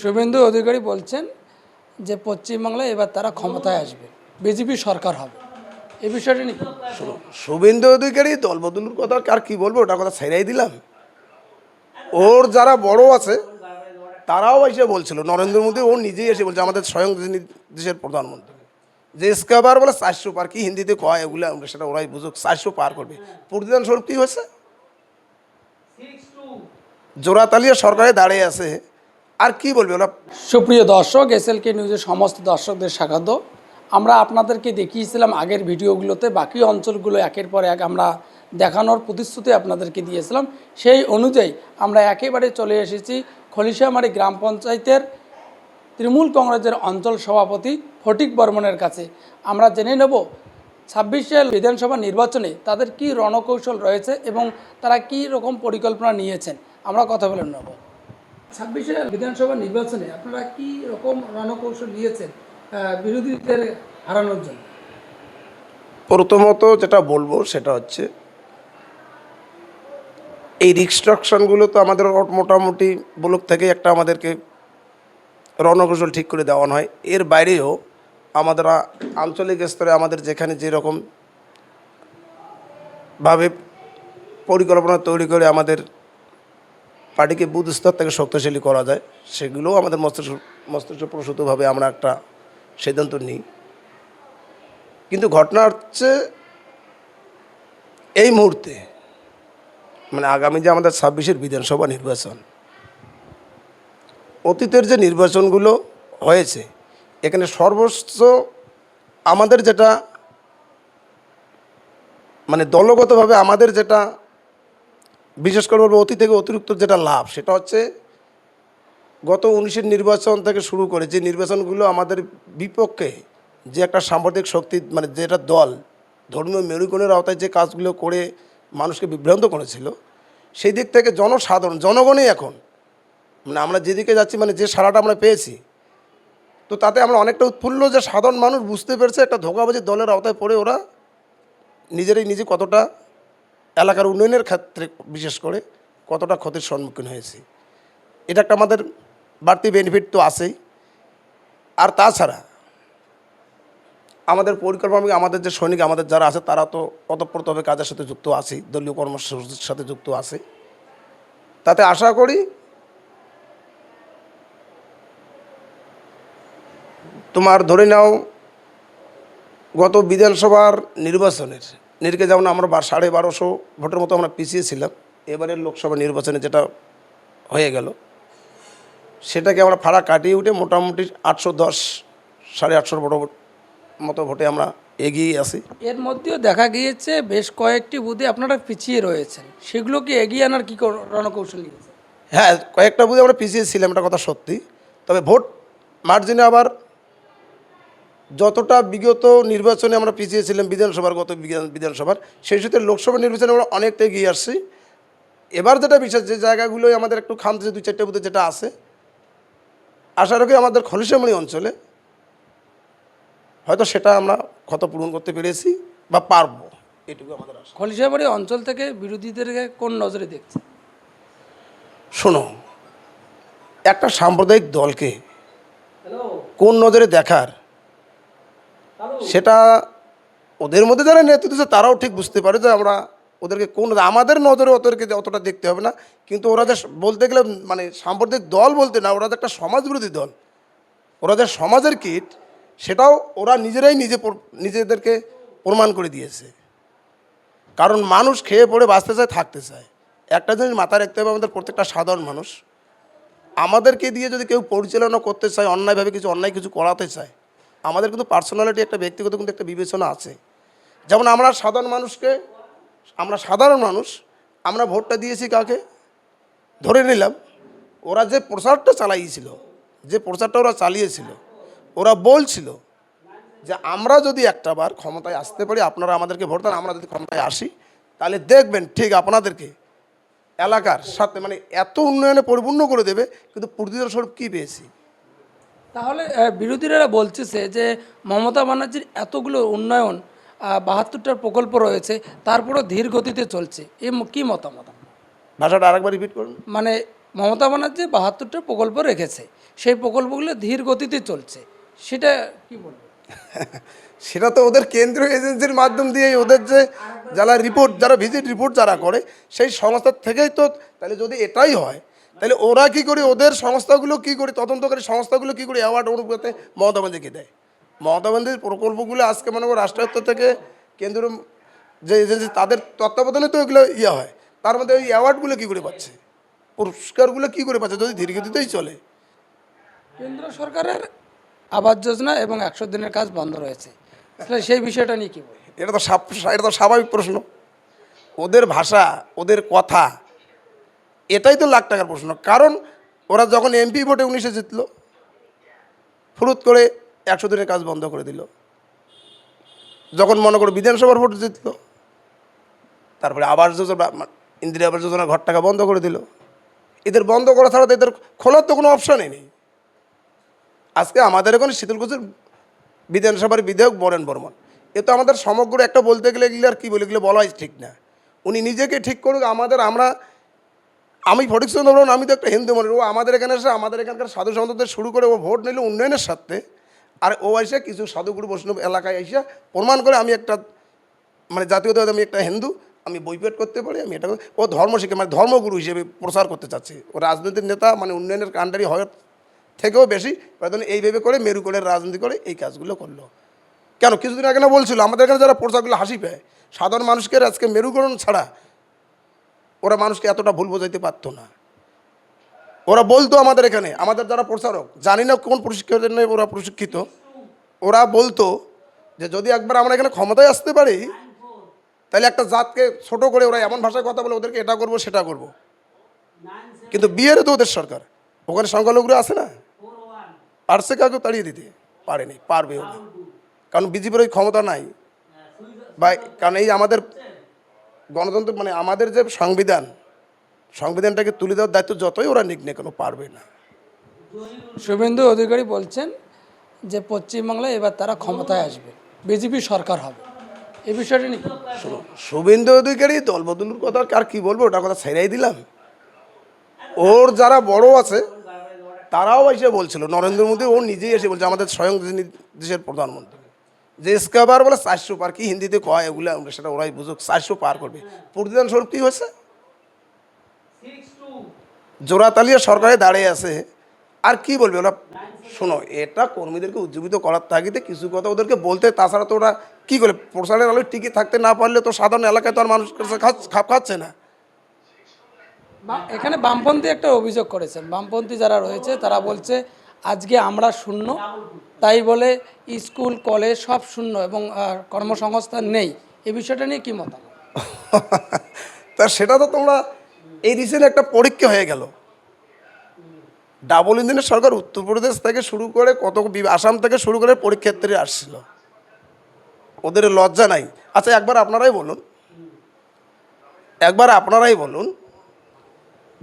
শুভেন্দু অধিকারী বলছেন যে পশ্চিমবাংলায় এবার তারা ক্ষমতায় আসবে। বিজেপি সরকার হবে। এই বিষয়টা নিয়ে বলবেন? শুভেন্দু অধিকারী দল বদলুর কথা আর কি বলব? ওটা কথা ছেড়াই দিলাম। ওর যারা বড় আছে তারাও এসে বলছিল। নরেন্দ্র মোদী ও নিজেই এসে বলছে আমাদের স্বয়ং যিনি দেশের প্রধানমন্ত্রী। যে ইস্কাবার বলে চারশো পার কি হিন্দিতে কয় এগুলো আমরা সেটা ওরাই বুঝুক। চারশো পার করবে। প্রতিদান স্বরূপ কী হয়েছে? জোড়াতালিয়া সরকারে দাঁড়িয়ে আছে। আর কি বলবে ওরা সুপ্রিয় দর্শক, এসএলকে নিউজের সমস্ত দর্শকদের স্বাগত। আমরা আপনাদেরকে দেখিয়েছিলাম আগের ভিডিওগুলোতে, বাকি অঞ্চলগুলো একের পর এক আমরা দেখানোর প্রতিশ্রুতি আপনাদেরকে দিয়েছিলাম। সেই অনুযায়ী আমরা একেবারে চলে এসেছি খলিশামারি গ্রাম পঞ্চায়েতের তৃণমূল কংগ্রেসের অঞ্চল সভাপতি ফটিক বর্মনের কাছে। আমরা জেনে নেব, ছাব্বিশে বিধানসভা নির্বাচনে তাদের কি রণকৌশল রয়েছে এবং তারা কি রকম পরিকল্পনা নিয়েছেন। আমরা কথা বলে নেব। ছাব্বিশে বিধানসভা নির্বাচনে আপনারা কি রকম রণকৌশল নিয়েছেন বিরোধীদের হারানোর জন্য? প্রথমত যেটা বলব সেটা হচ্ছে, এই রিস্ট্রাকশনগুলো তো আমাদের মোটামুটি ব্লক থেকে একটা আমাদেরকে রণকৌশল ঠিক করে দেওয়া হয়। এর বাইরেও আমাদের আঞ্চলিক স্তরে আমাদের যেখানে যেরকম ভাবে পরিকল্পনা তৈরি করে আমাদের পার্টিকে বুথ স্তর থেকে শক্তিশালী করা যায়, সেগুলোও আমাদের মস্তিষ্ক প্রসূতভাবে আমরা একটা সিদ্ধান্ত নিই। কিন্তু ঘটনা হচ্ছে, এই মুহূর্তে মানে আগামী যে আমাদের ছাব্বিশের বিধানসভা নির্বাচন, অতীতের যে নির্বাচনগুলো হয়েছে, এখানে সর্বোচ্চ আমাদের যেটা মানে দলগতভাবে আমাদের যেটা বিশেষ করে বলব অতি থেকে অতিরিক্ত যেটা লাভ, সেটা হচ্ছে গত উনিশের নির্বাচন থেকে শুরু করে যে নির্বাচনগুলো আমাদের বিপক্ষে যে একটা সাম্প্রদায়িক শক্তি মানে যেটা দল, ধর্মীয় মেরুকরণের আওতায় যে কাজগুলো করে মানুষকে বিভ্রান্ত করেছিল, সেই দিক থেকে জনসাধারণ, জনগণই এখন মানে আমরা যেদিকে যাচ্ছি মানে যে সারাটা আমরা পেয়েছি, তো তাতে আমরা অনেকটা উৎফুল্ল যে সাধারণ মানুষ বুঝতে পেরেছে একটা ধোকাবাজি দলের আওতায় পড়ে ওরা নিজেরাই নিজে কতটা এলাকার উন্নয়নের ক্ষেত্রে বিশেষ করে কতটা ক্ষতির সম্মুখীন হয়েছে। এটা একটা আমাদের বাড়তি বেনিফিট তো আছেই। আর তাছাড়া আমাদের পরিকল্পনা আমাদের যে সৈনিক, আমাদের যারা আছে, তারা তো ওতপ্রোতভাবে কাজের সাথে যুক্ত আছে দলীয় কর্মসূচির সাথে যুক্ত আছে তাতে আশা করি তোমার ধরে নাও গত বিধানসভার নির্বাচনের নিরিখে যেমন আমরা বা- সাড়ে বারোশো ভোটের মতো আমরা পিছিয়ে ছিলাম এবারের লোকসভা নির্বাচনে যেটা হয়ে গেল সেটাকে আমরা ফাড়া কাটিয়ে উঠে মোটামুটি আটশো দশ সাড়ে আটশোর বড় মতো ভোটে আমরা এগিয়ে আছি। এর মধ্যেও দেখা গিয়েছে বেশ কয়েকটি বুথে আপনারা পিছিয়ে রয়েছেন সেগুলোকে এগিয়ে আনার কী রণকৌশল হ্যাঁ কয়েকটা বুঝে আমরা পিছিয়ে ছিলাম এটা কথা সত্যি। তবে ভোট মার্জিনে আবার যতটা বিগত নির্বাচনে আমরা পিছিয়েছিলাম বিধানসভার গত বিধান- বিধানসভার সেই সাথে লোকসভা নির্বাচনে আমরা অনেকটা এগিয়ে আসছি। এবার যেটা বিশেষ যে জায়গাগুলোই আমাদের একটু খামতে দুই চারটে বুথে যেটা আছে আশা রাখি আমাদের খলিশামণি অঞ্চলে হয়তো সেটা আমরা ক্ষত পূরণ করতে পেরেছি বা পারব। এটুকু আমাদের আশা। খলিশাবাড়ি অঞ্চল থেকে বিরোধীদেরকে কোন নজরে দেখছেন? শোনো একটা সাম্প্রদায়িক দলকে কোন নজরে দেখার সেটা ওদের মধ্যে যারা নেতৃত্ব দিচ্ছে তারাও ঠিক বুঝতে পারে যে আমরা ওদেরকে কোন আমাদের নজরে ওদেরকে অতটা দেখতে হবে না। কিন্তু ওরা যে বলতে গেলে মানে সাম্প্রদায়িক দল বলতে না, ওরা যে একটা সমাজবিরোধী দল। ওরা যে সমাজের কীট, সেটাও ওরা নিজেরাই নিজে নিজেদেরকে প্রমাণ করে দিয়েছে। কারণ মানুষ খেয়ে পড়ে, বাঁচতে চায়, থাকতে চায়। একটা জিনিস মাথায় রাখতে হবে, আমাদের প্রত্যেকটা সাধারণ মানুষ। আমাদেরকে দিয়ে যদি কেউ পরিচালনা করতে চায়, অন্যায়ভাবে কিছু, অন্যায় কিছু করাতে চায় আমাদের কিন্তু পার্সোনালিটি একটা, ব্যক্তিগত কিন্তু একটা বিবেচনা আছে। যেমন আমরা সাধারণ মানুষকে, আমরা সাধারণ মানুষ, আমরা ভোটটা দিয়েছি কাকে? ধরে নিলাম, ওরা যে প্রচারটা চালাইয়েছিল যে প্রচারটা ওরা চালিয়েছিল, ওরা বলছিল যে আমরা যদি একটাবার ক্ষমতায় আসতে পারি, আপনারা আমাদেরকে ভোট দেন, আমরা যদি ক্ষমতায় আসি, তাহলে দেখবেন ঠিক আপনাদেরকে এলাকার সাথে মানে এত উন্নয়নে পরিপূর্ণ করে দেবে, কিন্তু প্রতিদান স্বরূপ কী পেয়েছি? তাহলে বিরোধীরা বলতেছে যে মমতা ব্যানার্জির এতগুলো উন্নয়ন বাহাত্তরটার প্রকল্প রয়েছে তারপরও ধীর গতিতে চলছে। এ কি মতামত? ভাষাটা আরেকবার রিপিট করুন। মানে মমতা ব্যানার্জি বাহাত্তরটা প্রকল্প রেখেছে সেই প্রকল্পগুলো ধীর গতিতে চলছে। সেটা কি বলব সেটা তো ওদের কেন্দ্রীয় এজেন্সির মাধ্যম দিয়ে ওদের যে যারা রিপোর্ট যারা ভিজিট রিপোর্ট যারা করে সেই সংস্থার থেকেই তো তাহলে যদি এটাই হয় তাহলে ওরা কি করে ওদের সংস্থাগুলো কি করে তদন্তকারী সংস্থাগুলো কি করে অ্যাওয়ার্ড অনুপাতে মমতা ব্যানার্জিকে দেয়? মমতা ব্যানার্জির প্রকল্পগুলো আজকে মনে করো রাষ্ট্রায়ত্ত থেকে কেন্দ্র যে এজেন্সি তাদের তত্ত্বাবধানে তো এগুলো ইয়ে হয় তার মধ্যে ওই অ্যাওয়ার্ডগুলো কী করে পাচ্ছে? পুরস্কারগুলো কী করে পাচ্ছে? যদি ধীরগতিতেই চলে। কেন্দ্র সরকারের আবাস যোজনা এবং একশো দিনের কাজ বন্ধ রয়েছে। তাহলে সেই বিষয়টা নিয়ে কী এটা তো এটা তো স্বাভাবিক প্রশ্ন। ওদের ভাষা ওদের কথা এটাই তো লাখ টাকার প্রশ্ন। কারণ ওরা যখন এমপি ভোটে উনিশে জিতলো, ফুরুত করে একশো দিনের কাজ বন্ধ করে দিল। যখন মনে করো বিধানসভার ভোট জিতলো, তারপরে আবাস যোজনা, ইন্দিরা আবাস যোজনা ঘর টাকা বন্ধ করে দিল। এদের বন্ধ করা ছাড়া তো এদের খোলার তো কোনো অপশানই নেই। আজকে আমাদের এখন শীতলকুচির বিধানসভার বিধায়ক বরেন বর্মন। এ তো আমাদের সমগ্র একটা বলতে গেলে এগুলো আর কী বলে এগুলো বলাই ঠিক না। উনি নিজেকে ঠিক করুক, আমাদের আমরা আমি ফটিকচন্দ্র বলুন আমি তো একটা হিন্দু মনে ও আমাদের এখানে এসে আমাদের এখানকার সাধু সন্তদের শুরু করে ও ভোট নিল উন্নয়নের সাথে আর ও এসে কিছু সাধুগুরু বৈষ্ণব এলাকায় এসে প্রমাণ করে আমি একটা মানে জাতীয়তাবাদী আমি একটা হিন্দু, আমি বইপেট করতে পারি, আমি এটা ও ধর্ম শিখে মানে ধর্মগুরু হিসেবে প্রচার করতে চাচ্ছে। ও রাজনৈতিক নেতা মানে উন্নয়নের কাণ্ডারি হওয়ার থেকেও বেশি প্রয়োজন এইভাবে করে মেরু করে রাজনীতি করে এই কাজগুলো করল। কেন? কিছুদিন আগে না বলছিল, আমাদের এখানে যারা প্রচারগুলো হাসি পায়, সাধারণ মানুষকে আজকে মেরুকরণ ছাড়া ওরা মানুষকে এতটা ভুল বোঝাইতে পারতো না। ওরা বলতো আমাদের এখানে, আমাদের যারা প্রচারক, জানি না কোন প্রশিক্ষণ ওরা প্রশিক্ষিত। ওরা বলতো যে যদি একবার আমরা এখানে ক্ষমতায় আসতে পারি, তাহলে একটা জাতকে ছোট করে ওরা এমন ভাষায় কথা বলে ওদেরকে এটা করব, সেটা করব। কিন্তু বিয়ের তো ওদের সরকার। ওখানে সংখ্যালঘুরা আছে না? পারছে কাউকে তাড়িয়ে দিতে? পারেনি, পারবেও না। কারণ বিজেপির ওই ক্ষমতা নাই। বা কারণ এই আমাদের গণতন্ত্র মানে আমাদের যে সংবিধান সংবিধানটাকে তুলে দেওয়ার দায়িত্ব যতই ওরা নিক না কেন পারবে না। শুভেন্দু অধিকারী বলছেন যে পশ্চিমবাংলায় এবার তারা ক্ষমতায় আসবে। বিজেপি সরকার হবে। এই বিষয়টা নিয়ে শুভেন্দু অধিকারী দলবদলুর কথা আর কি বলব ওটা কথা ছেড়াই দিলাম। ওর যারা বড় আছে তারাও এসে বলছিল নরেন্দ্র মোদী ও নিজেই এসে বলছে আমাদের স্বয়ং দেশের প্রধানমন্ত্রী। যে ইস্কাবার বলে চারশো পার কি হিন্দিতে কয় এগুলো? আমরা সেটা ওরাই বুঝুক। চারশো পার করবে। প্রতিদান স্বরূপ কী হয়েছে? জোড়াতালিয়া সরকারে দাঁড়িয়ে আছে। আর কি বলবে ওরা? শোনো এটা কর্মীদেরকে উজ্জীবিত করার তাগিদে কিছু কথা ওদেরকে বলতে তাছাড়া তো ওরা কী করে? প্রসারের আলোয় টিকে থাকতে না পারলে তো সাধারণ এলাকায় তো আর মানুষ খাপ খাচ্ছে না। এখানে বামপন্থী একটা অভিযোগ করেছেন। বামপন্থী যারা রয়েছে তারা বলছে আজকে আমরা শূন্য। তাই বলে স্কুল, কলেজ সব শূন্য এবং কর্মসংস্থান নেই। এই বিষয়টা নিয়ে কী মতামত? তা সেটা তো তোমরা এই রিসেন্ট একটা পরীক্ষা হয়ে গেল। ডাবল ইঞ্জিনের সরকার উত্তরপ্রদেশ থেকে শুরু করে কত আসাম থেকে শুরু করে পরীক্ষার্থী আসছিল। ওদের লজ্জা নাই। আচ্ছা একবার আপনারাই বলুন। একবার আপনারাই বলুন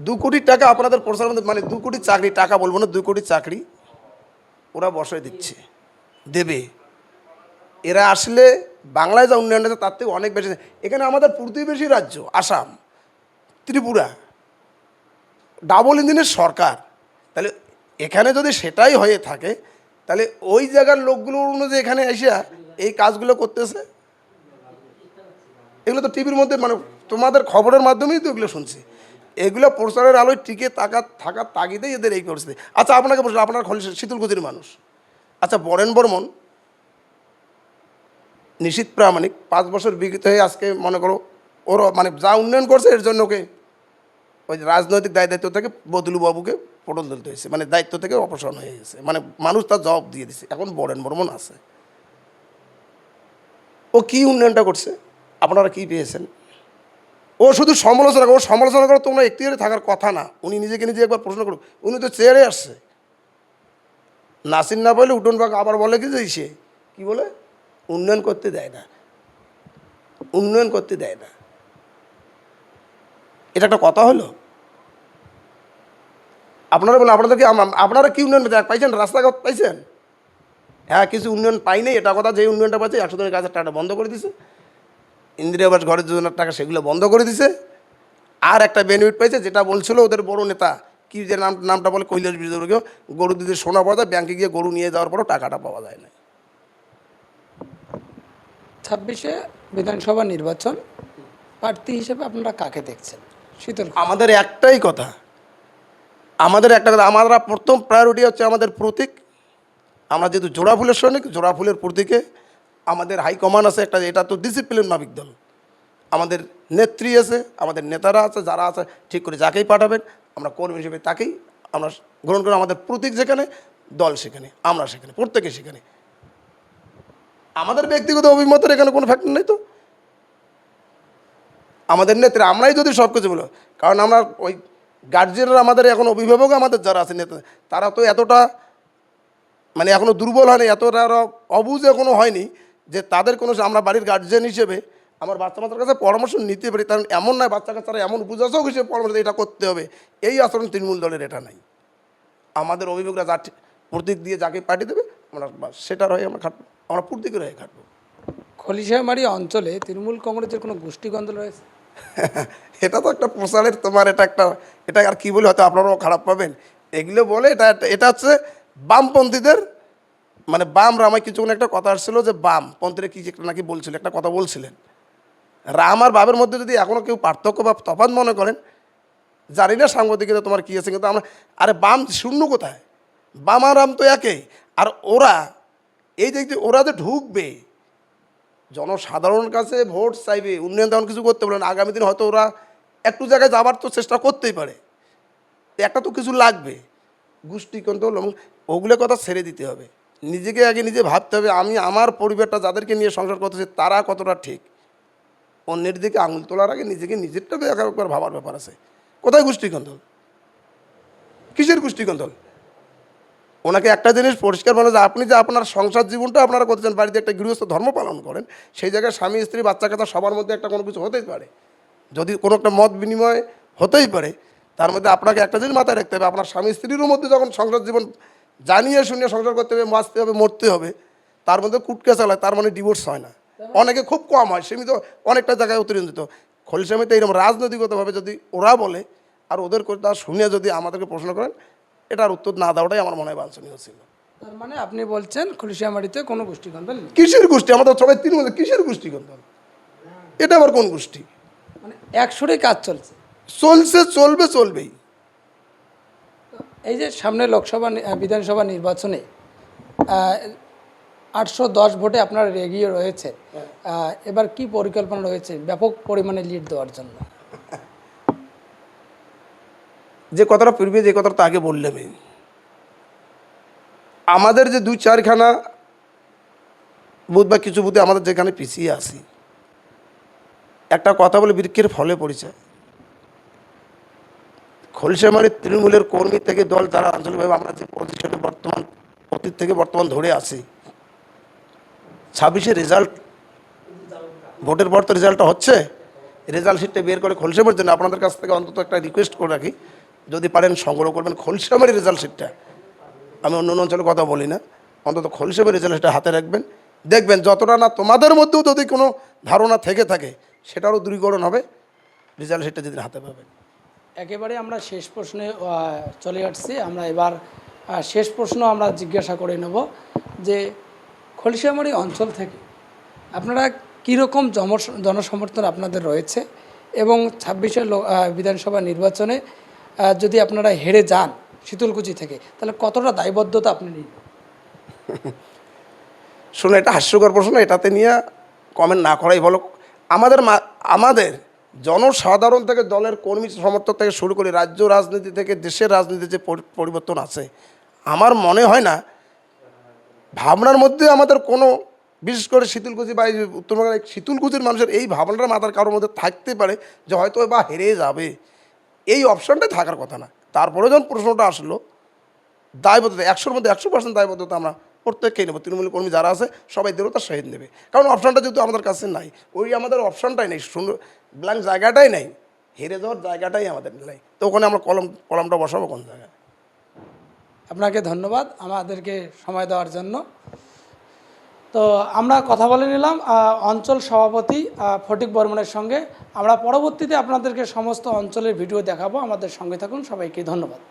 দু কোটি টাকা আপনাদের প্রসার মানে দু কোটি চাকরি, টাকা বলব না, দু কোটি চাকরি ওরা বসায় দিচ্ছে, দেবে। এরা আসলে বাংলায় যা উন্নয়ন আছে তার থেকে অনেক বেশি। এখানে আমাদের প্রতিবেশী রাজ্য, আসাম, ত্রিপুরা, ডাবল ইঞ্জিনের সরকার, তাহলে এখানে যদি সেটাই হয়ে থাকে, তাহলে ওই জায়গার লোকগুলো অনুযায়ী এখানে এসে এই কাজগুলো করতেছে? এগুলো তো টিভির মধ্যে মানে তোমাদের খবরের মাধ্যমেই তো এগুলো শুনছি। এগুলো প্রচারের আলোয় টিকে থাকা থাকার তাগিদেই এদের এই পরিস্থিতি আচ্ছা আপনাকে বলছি আপনার শীতলকুচির মানুষ। আচ্ছা বরেন বর্মন নিশীত প্রামাণিক, পাঁচ বছর বিগত হয়ে আজকে, মনে করো, ওর মানে যা উন্নয়ন করছে এর জন্য ওকে, ওই রাজনৈতিক দায় দায়িত্ব থেকে বদলু বাবুকে পটল তুলতে হয়েছে। মানে দায়িত্ব থেকে অপসারণ হয়ে গেছে। মানে মানুষ তার জবাব দিয়ে দিছে। এখন বরেন বর্মন আছে। ও কি উন্নয়নটা করছে? আপনারা কি পেয়েছেন? ও শুধু সমালোচনা ও সমালোচনা করে তোমরা একটিয়ারে থাকার কথা না। উনি নিজেকে নিজে একবার প্রশ্ন করুক। উনি তো চেয়ারে আসছে। নাসির না বলে উঠোন আবার বলে কি যে সে? কি বলে? উন্নয়ন করতে দেয় না। উন্নয়ন করতে দেয় না। এটা একটা কথা হলো? আপনারা বলেন আপনাদেরকে আপনারা কি উন্নয়ন পাইছেন? রাস্তাঘাট পাইছেন? হ্যাঁ কিছু উন্নয়ন পাইনি। এটা কথা যে উন্নয়নটা পাচ্ছে, একশো দিনের কাজের টাকাটা বন্ধ করে দিছে। ইন্দিরা আবাস ঘরের যোজনার টাকা সেগুলো বন্ধ করে দিছে। আর একটা বেনিফিট পাইছে যেটা বলছিল ওদের বড় নেতা কী যে নাম নামটা বলে কৈলাস বিজয়কে গরু দিতে সোনা পাওয়া যায় ব্যাংকে গিয়ে গরু নিয়ে যাওয়ার পরও টাকাটা পাওয়া যায় না। ছাব্বিশে বিধানসভা নির্বাচন প্রার্থী হিসেবে আপনারা কাকে দেখছেন? শীতল আমাদের একটাই কথা আমাদের একটা কথা আমরা প্রথম প্রায়োরিটি হচ্ছে আমাদের প্রতীক। আমরা যেহেতু জোড়া ফুলের সৈনিক জোড়া ফুলের প্রতীকে আমাদের হাইকমান্ড আছে একটা, এটা তো ডিসিপ্লিন মাফিক দল। আমাদের নেত্রী আছে, আমাদের নেতারা আছে, যারা আছে, ঠিক করে যাকেই পাঠাবেন, আমরা কর্মী হিসেবে তাকেই আমরা গ্রহণ করি, আমাদের প্রতীক যেখানে, দল সেখানে, আমরা সেখানে, প্রত্যেকে সেখানে। আমাদের ব্যক্তিগত অভিমতের এখানে কোনো ফ্যাক্টর নেই তো। আমাদের নেত্রী, আমরাই যদি সব কিছু বলো, কারণ আমরা ওই গার্জিয়ানরা আমাদের এখন অভিভাবক আমাদের যারা আছে নেতা, তারা তো এতটা মানে এখনও দুর্বল হয়নি, এতটা অবুঝ এখনও হয়নি যে তাদের কোনো আমরা বাড়ির গার্জেন হিসেবে আমার বাচ্চা বাচ্চার কাছে পরামর্শ নিতে পারি কারণ এমন নয় বাচ্চা কাচ্চারা এমন বুঝাসক হিসেবে পরামর্শ এটা করতে হবে। এই আচরণ তৃণমূল দলের এটা নাই। আমাদের অভিভাবকরা যা প্রতীক দিয়ে যাকে পাঠিয়ে দেবে আমরা সেটার হয়ে আমরা খাটবো আমরা প্রতীকের হয়ে খাটবো। খলিশামারি অঞ্চলে তৃণমূল কংগ্রেসের কোনো গোষ্ঠীগন্ধ রয়েছে? এটা তো একটা প্রচারের তোমার এটা একটা এটা আর কি বলে হয়তো আপনারাও খারাপ পাবেন। এগুলো বলে এটা এটা হচ্ছে বামপন্থীদের মানে বামরা আমার কিছুক্ষণ একটা কথা আসছিল যে বাম, পন্থীরা কি একটা নাকি বলছিল, একটা কথা বলছিলেন। রাম আর বাবের মধ্যে যদি এখনও কেউ পার্থক্য বা তফাৎ মনে করেন, জানি না সাংবাদিকতা তোমার কী আছে, কিন্তু আমরা, আরে বাম শূন্য কোথায়? বাম আর রাম তো একই আর ওরা, এই যে ওরা যে ঢুকবে জনসাধারণের কাছে ভোট চাইবে, উন্নয়ন তেমন কিছু করতে পারে না, আগামী দিন হয়তো ওরা একটু জায়গায় যাবার তো চেষ্টা করতেই পারে। একটা তো কিছু লাগবে, গোষ্ঠী এবং ওগুলো কথা ছেড়ে দিতে হবে। নিজেকে আগে নিজে ভাবতে হবে, আমি আমার পরিবারটা যাদেরকে নিয়ে সংসার করতেছি তারা কতটা ঠিক? অন্যের দিকে আঙুল তোলার আগে নিজেকে নিজেরটা একবার ভাবার ব্যাপার আছে। কোথায় গোষ্ঠী কন্ট্রোল কিসের গোষ্ঠী কন্ট্রোল ওনাকে একটা জিনিস পরিষ্কার বলে যে আপনি যে আপনার সংসার জীবনটা আপনারা করতেছেন, বাড়িতে একটা গৃহস্থ ধর্ম পালন করেন, সেই জায়গায় স্বামী, স্ত্রী, বাচ্চা কাচ্চা সবার মধ্যে একটা কোনো কিছু হতেই পারে। যদি কোনো একটা মত বিনিময় হতেই পারে, তার মধ্যে আপনাকে একটা জিনিস মাথায় রাখতে হবে, আপনার স্বামী, স্ত্রীরও মধ্যে যখন সংসার জীবন জানিয়ে শুনিয়ে সংসার করতে হবে বাঁচতে হবে মরতে হবে। তার মধ্যে কুটকে চালায় তার মানে ডিভোর্স হয় না। অনেকে খুব কম হয় সীমিত অনেকটা জায়গায় অতিরঞ্জিত। খলিসামিতে এইরকম রাজনৈতিকগতভাবে যদি ওরা বলে আর ওদের কথা শুনে যদি আমাদেরকে প্রশ্ন করেন এটার উত্তর না দেওয়াটাই আমার মনে হয় বাঞ্ছনীয় ছিল। তার মানে আপনি বলছেন খলিশামারিতে কোনো গোষ্ঠীগন্ধ নেই? কিসের গোষ্ঠী? আমাদের সবাই তিন মধ্যে কিসের গোষ্ঠী কিন্তু এটা আবার কোন গোষ্ঠী? মানে একসরে কাজ চলছে। চলছে চলবে চলবেই। এই যে সামনে লোকসভা বিধানসভা নির্বাচনে আটশো দশ ভোটে আপনারা এগিয়ে রয়েছে। এবার কি পরিকল্পনা রয়েছে? ব্যাপক পরিমাণে লিড দেওয়ার জন্য। যে কথাটা পূর্বে, যে কথাটা আগে বললাম। আমাদের যে দুই চারখানা বুথ বা কিছু বুথে আমাদের যেখানে পিছিয়ে আসি একটা কথা বলে বৃক্ষের ফলে পরিচয় খলসামারি তৃণমূলের কর্মী থেকে দল তারা আঞ্চলিকভাবে আমরা যে পজিশনে বর্তমান, অতীত থেকে বর্তমান ধরে আছি, ছাব্বিশে রেজাল্ট, ভোটের পর তো রেজাল্টটা হচ্ছে রেজাল্ট শিটটা বের করে খলসামের জন্য আপনাদের কাছ থেকে অন্তত একটা রিকোয়েস্ট করে রাখি। যদি পারেন সংগ্রহ করবেন খলসামের রেজাল্ট শিটটা। আমি অন্য অন্য অঞ্চলে কথা বলি না, অন্তত খলসামের রেজাল্ট শিটটা হাতে রাখবেন। দেখবেন যতটা না তোমাদের মধ্যেও যদি কোনো ধারণা থেকে থাকে, সেটারও দূরীকরণ হবে, রেজাল্ট শিটটা যেদিন হাতে পাবেন। একেবারে আমরা শেষ প্রশ্নে চলে আসছি। আমরা এবার শেষ প্রশ্ন আমরা জিজ্ঞাসা করে নেব যে খলিশামারি অঞ্চল থেকে আপনারা কীরকম জনসমর্থন আপনাদের রয়েছে এবং ছাব্বিশে বিধানসভা নির্বাচনে যদি আপনারা হেরে যান শীতলকুচি থেকে, তাহলে কতটা দায়বদ্ধতা আপনি নিন শুনে এটা হাস্যকর প্রশ্ন, এটাতে নিয়ে কমেন্ট না করাই ভালো। আমাদের আমাদের জনসাধারণ থেকে দলের কর্মী সমর্থক থেকে শুরু করে রাজ্য রাজনীতি থেকে দেশের রাজনীতি যে পরিবর্তন আছে, আমার মনে হয় না ভাবনার মধ্যে আমাদের কোনো, বিশেষ করে শীতলকুচি বা এই উত্তরবঙ্গের শীতলকুচির মানুষের এই ভাবনাটা মাথার কারোর মধ্যে থাকতে পারে যে হয়তো বা হেরে যাবে। এই অপশনটাই থাকার কথা না। তারপরে যখন প্রশ্নটা আসলো, দায়বদ্ধতা, একশোর মধ্যে একশো পার্সেন্ট দায়বদ্ধতা আমরা প্রত্যেককেই নেব। তৃণমূল কর্মী যারা আছে, সবাই দেবতার শহীদ নেবে। কারণ অপশানটা যেহেতু আমাদের কাছে নাই, ওই আমাদের অপশানটাই নেই সুন্দর ব্ল্যাঙ্ক জায়গাটাই নেই, হেরে যাওয়ার জায়গাটাই আমাদের নেই। তো ওখানে আমরা কলম কলমটা বসাবো কোন জায়গায়? আপনাকে ধন্যবাদ আমাদেরকে সময় দেওয়ার জন্য। তো আমরা কথা বলে নিলাম অঞ্চল সভাপতি ফটিক বর্মনের সঙ্গে। আমরা পরবর্তীতে আপনাদেরকে সমস্ত অঞ্চলের ভিডিও দেখাবো। আমাদের সঙ্গে থাকুন, সবাইকে ধন্যবাদ।